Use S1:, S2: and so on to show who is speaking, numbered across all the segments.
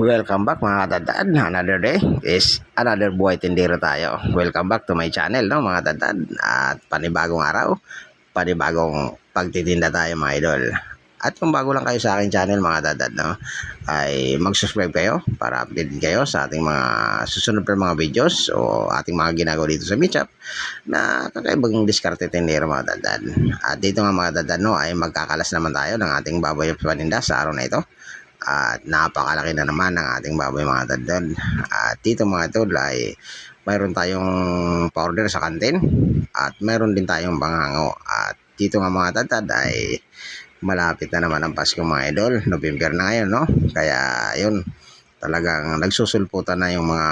S1: Welcome back mga kadadad. Another day is another buhay tindero tayo. Welcome back to my channel no mga kadadad. At panibagong araw, panibagong pagtitinda tayo mga idol. At kung bago lang kayo sa aking channel mga dadad no, ay mag-subscribe kayo para update kayo sa ating mga susunod pa mga videos o ating mga ginagawa dito sa Meetup na kakaibang diskarte tindero mga dadad. At dito nga mga dadad no ay magkakalas naman tayo ng ating baboy paninda sa araw na ito. At napakalaki na naman ng ating baboy mga dadad. At dito mga tol ay mayroon tayong powder sa kantin at mayroon din tayong banghango. At dito nga mga dadad ay malapit na naman ang Pasko mga idol. November na ngayon no. Kaya yun talagang nagsusulputan na yung mga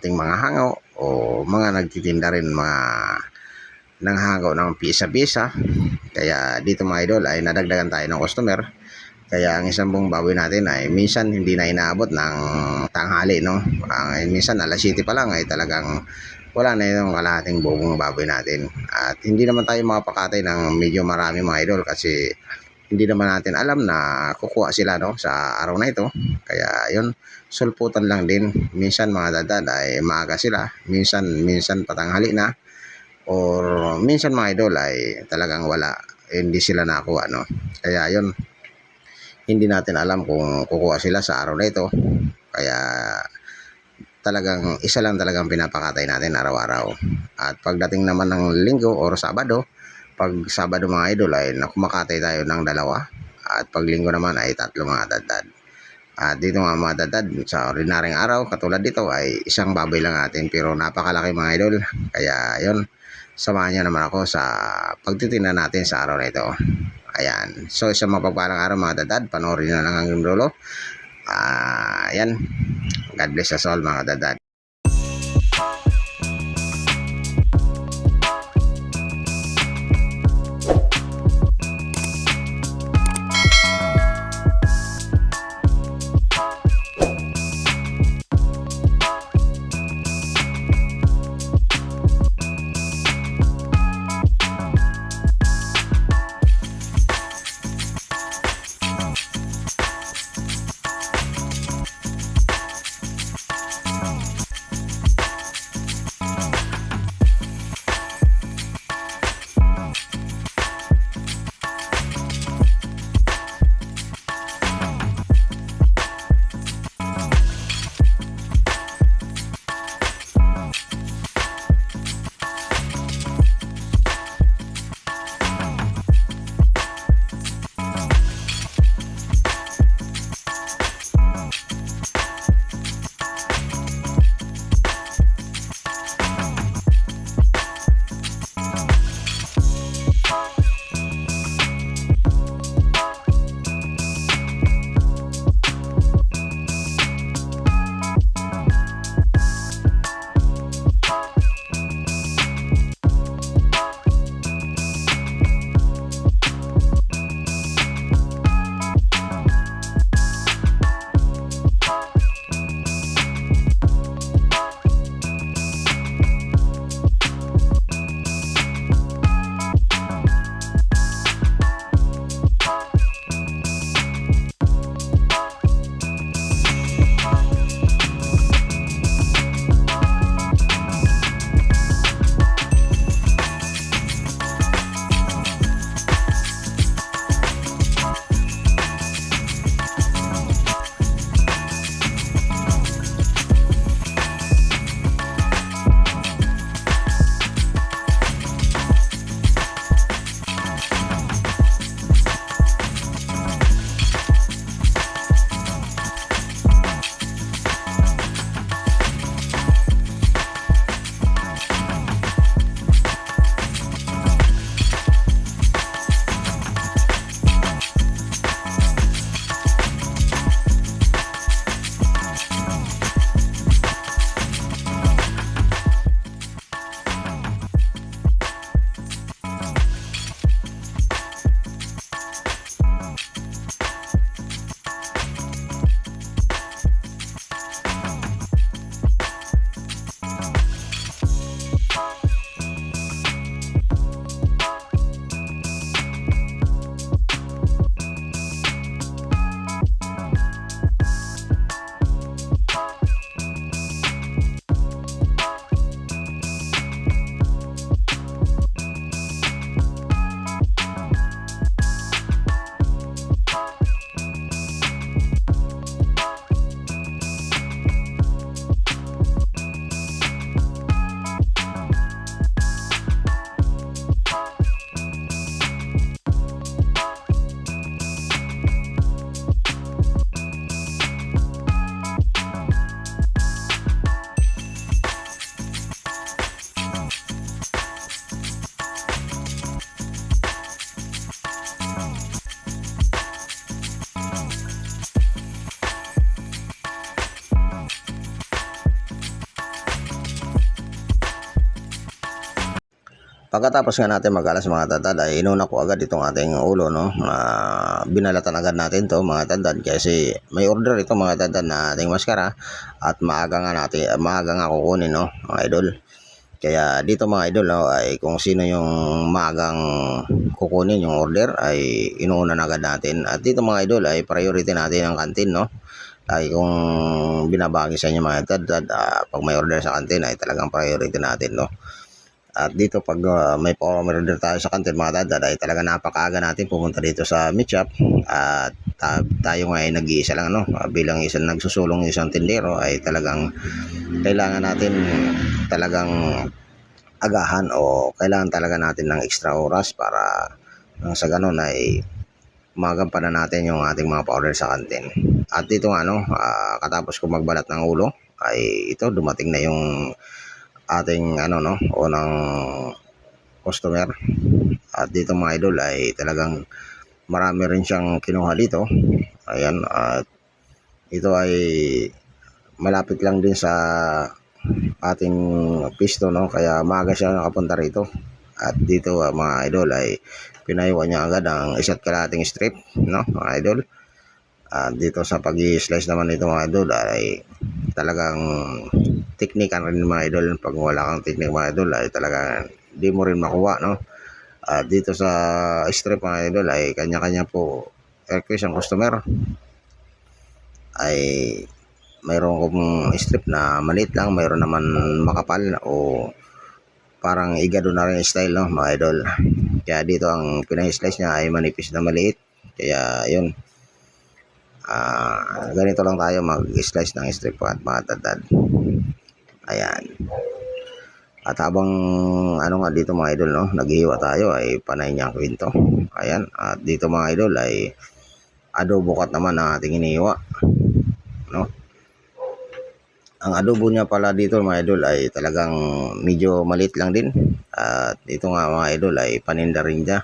S1: ating mga hango o mga nagtitinda rin mga nanghango ng pisa-pisa. Kaya dito mga idol ay nadagdagan tayo ng customer. Kaya ang isang buong baboy natin ay minsan hindi na inaabot ng tanghali, no? Ang minsan alas 7 pa lang ay talagang wala na yung kalahating buong baboy natin. At hindi naman tayo makapakatay ng medyo marami mga idol kasi hindi naman natin alam na kukuha sila no sa araw na ito. Kaya yun, sulputan lang din. Minsan mga dadad ay maaga sila, minsan minsan patanghali na or minsan mga idol ay talagang wala, hindi sila nakuha no. Kaya yun, hindi natin alam kung kukuha sila sa araw na ito. Kaya talagang isa lang talagang pinapakatay natin araw-araw. At pagdating naman ng linggo or sabado, pag sabado mga idol ay nakumakatay tayo ng dalawa. At pag linggo naman ay tatlo mga dadad. At dito nga mga dadad, sa ordinaryong araw, katulad dito ay isang baboy lang natin pero napakalaki mga idol. Kaya yon samahan niyo naman ako sa pagtitingnan natin sa araw na ito. Ayan. So, isang mapagpalang araw mga dadad. Panoorin na lang hanggang dulo. Ah, ayan. God bless us all mga dadad. Pagkatapos nga natin mag-alas mga tadad ay inuna ko agad itong ating ulo no. Ah, binalatan agad natin to mga tadad kasi may order ito mga tadad na ating maskara at maaga nga natin maaga nga kukunin no mga idol. Kaya dito mga idol no, ay kung sino yung maagang kukunin yung order ay inuuna na agad natin. At dito mga idol ay priority natin ang kantin no. Ay kung binabagi sa inyo mga tadad ah, pag may order sa kantin ay talagang priority natin no. At dito pag uh, may pa-order tayo sa kantin mga dad ay talaga napakaaga natin pumunta dito sa meat shop at ta- tayo nga ay nag-iisa lang ano Ah, bilang isang nagsusulong isang tindero ay talagang kailangan natin talagang agahan o kailangan talaga natin ng extra oras para nang sa ganun ay magampanan natin yung ating mga pa-order sa kantin. At dito nga ano, ah, katapos ko magbalat ng ulo ay ito dumating na yung ating ano no unang customer. At dito mga idol ay talagang marami rin siyang kinuha dito. Ayan at ito ay malapit lang din sa ating pisto no kaya maaga siya nakapunta rito. At dito ah, mga idol ay pinayuan niya agad ang isa't kalating strip no mga idol at dito sa pag-slice naman nito mga idol ay talagang technique ang rin mga idol. Pag wala kang technique mga idol ay talaga di mo rin makuha no? At dito sa strip mga idol ay kanya-kanya po. Request ang customer. Ay mayroon kong strip na maliit lang mayroon naman makapal o parang igado na rin style no mga idol. Kaya dito ang pinay-slice niya ay manipis na maliit. Kaya yun Ah, ganito lang tayo mag-slice ng strip at mga tadad. Ayan. At habang ano nga dito mga idol no, naghihiwa tayo ay panay niya ang kwento. Ayan. At dito mga idol ay adobo cut naman ang ating inihiwa. No? Ang adobo niya pala dito mga idol ay talagang medyo maliit lang din. At dito nga mga idol ay paninda rin niya.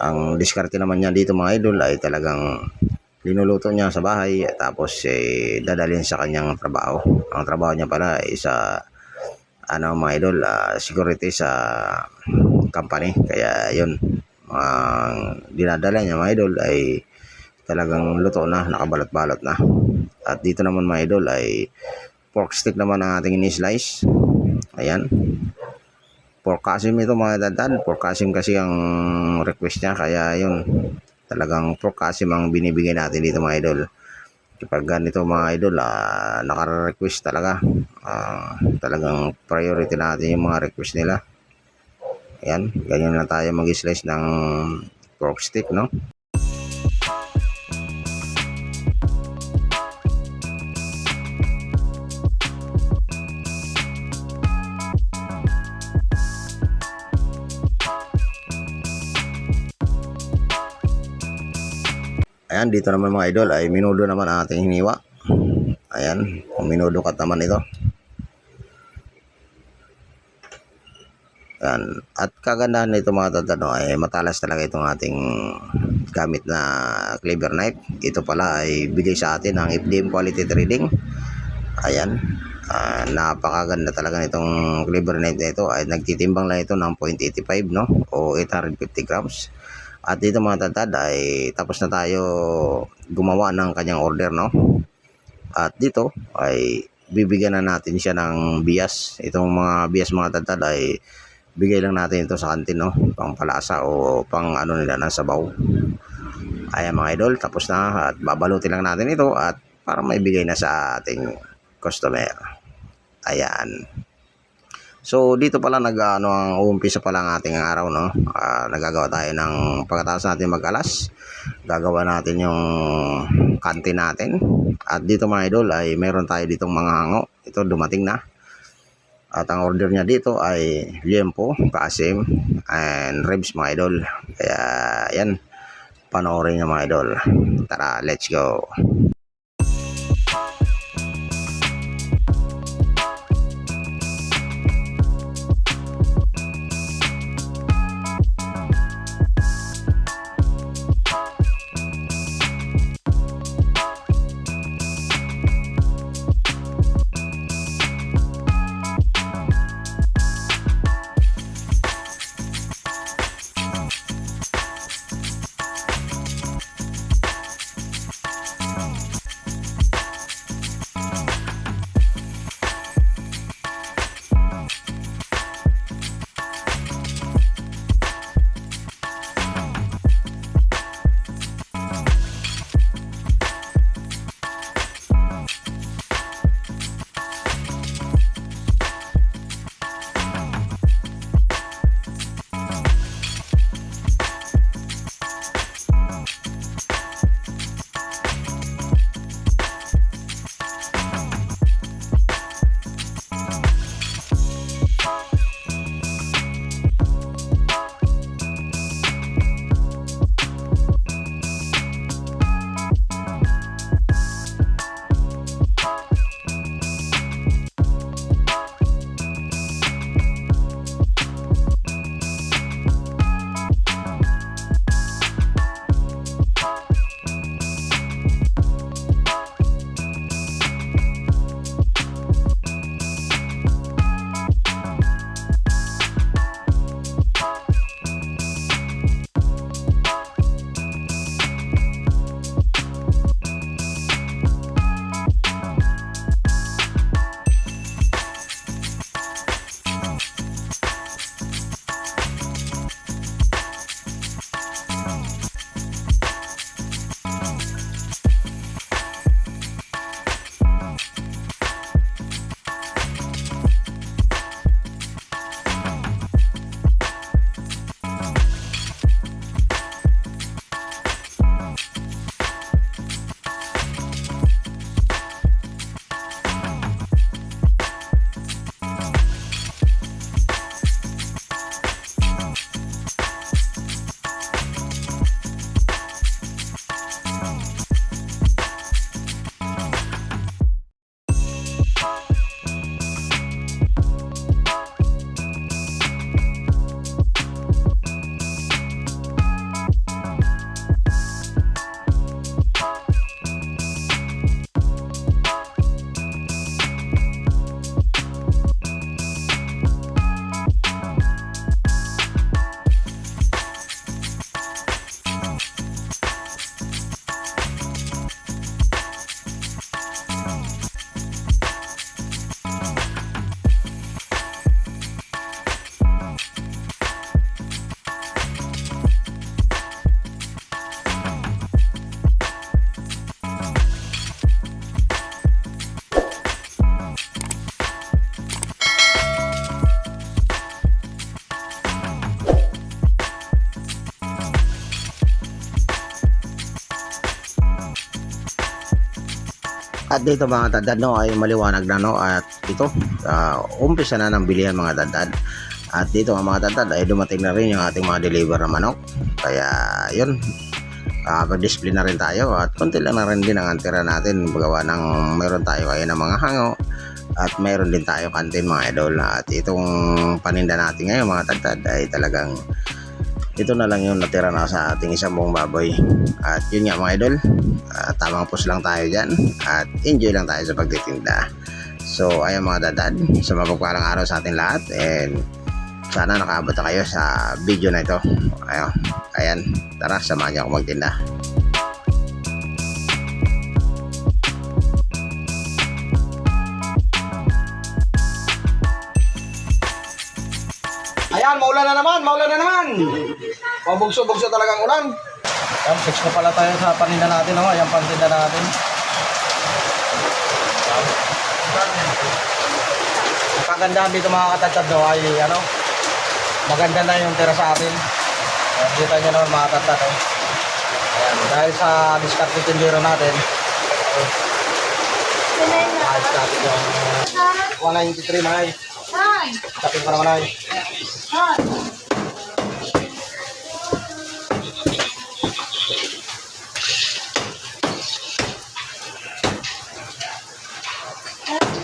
S1: Ang diskarte naman niya dito mga idol ay talagang linuluto niya sa bahay tapos eh, dadalhin sa kanyang trabaho. Ang trabaho niya pala ay sa ano mga idol, ah, security sa company. Kaya yun, ang dinadala niya mga idol ay talagang luto na, nakabalot-balot na. At dito naman mga idol ay pork stick naman ang ating ini-slice. Ayan. Pork kasim ito mga dadad. Pork kasim kasi ang request niya. Kaya yun, talagang prokasim ang binibigay natin dito mga idol. Kapag ganito mga idol ah, naka-request talaga. Ah, talagang priority natin yung mga request nila. Ayan ganyan na tayo mag-slice ng pork stick no Ayan, dito naman mga idol ay minudo naman ang ating hiniwa. Ayan, minudo cut naman ito. Ayan. At kagandahan nito mga tatano ay matalas talaga itong ating gamit na cleaver knife. Ito pala ay bigay sa atin ng FDM quality trading. Ayan. Ah, napakaganda talaga nitong cleaver knife na ito ay nagtitimbang lang ito ng 0.85 no o 850 grams. At dito mga tatad ay tapos na tayo gumawa ng kanyang order no. At dito ay bibigyan na natin siya ng bias. Itong mga bias mga tatad ay bigay lang natin ito sa kantin no. Pang palasa o pang ano nila ng sabaw. Ayan mga idol, tapos na at babalutin lang natin ito at para maibigay na sa ating customer. Ayan. So dito pala nag ano ang uumpisa pala ang ating araw no. Ah, nagagawa tayo ng pagkatapos natin mag-alas, gagawa natin yung kantin natin. At dito mga idol ay meron tayo ditong mga hango. Ito dumating na. At ang order niya dito ay liempo, kasim, and ribs mga idol. Kaya yan, panoorin niyo mga idol. Tara, let's go. At dito mga tadad no ay maliwanag na no at ito ah, umpisa na ng bilihan mga tadad. At dito mga tadad ay dumating na rin yung ating mga deliver na manok. Kaya yun ah mag-display na rin tayo at konti lang na rin din ang antira natin magawa ng meron tayo kaya ng mga hango at meron din tayo kantin mga idol at itong paninda natin ngayon mga tadad ay talagang ito na lang yung natira na sa ating isang buong baboy at yun nga mga idol uh, tamang push lang tayo dyan at enjoy lang tayo sa pagtitinda so ayan mga dadad sa mapagparang araw sa ating lahat and sana nakaabot na kayo sa video na ito ayan, ayan tara samahan niyo ako magtinda Ayan, maulan na naman, maulan na naman. Pabugso-bugso talagang ulan. Ayan, fix na pala tayo sa paninda natin. Oh. Ayan, paninda natin. Kagandahan dito mga katatad no, ay ano, maganda na yung tira sa atin. Ayan, kita nyo naman mga katatad. Oh. Ayan, dahil sa discount tindero natin, ayos natin yung 193 mga ay. Tapin pa naman ay.
S2: Renta. Thank you.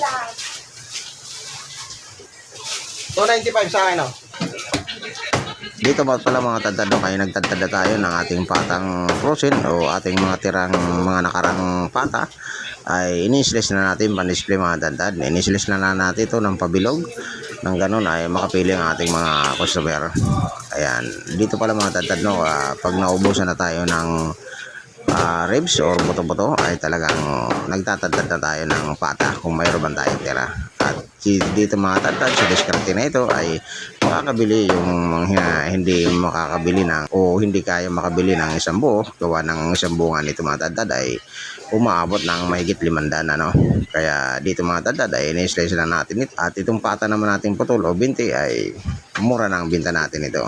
S2: Lahat.
S1: 295 sa akin, oh. Dito ba pala mga tadtad no? Kaya nagtadtad na tayo ng ating patang frozen o ating mga tirang mga nakarang pata ay inislis na natin pan-display mga tadtad. Inislis na, na natin ito ng pabilog. Nang ganun ay makapili ang ating mga customer. Ayan. Dito pala mga tadtad no, ah, pag naubusan na tayo ng ah, ribs or buto-buto ay talagang nagtatadtad na tayo ng pata kung mayroon man tayong tira. At dito mga tadtad sa diskarte na ito ay makakabili yung mga hindi makakabili ng o hindi kaya makabili ng isang buo gawa ng isang bunga nito mga tadtad ay umaabot ng mahigit limandaan ano. Kaya dito mga tadtad ay in-slice lang natin ito. At itong pata naman natin putol o binti ay mura na ang binta natin ito.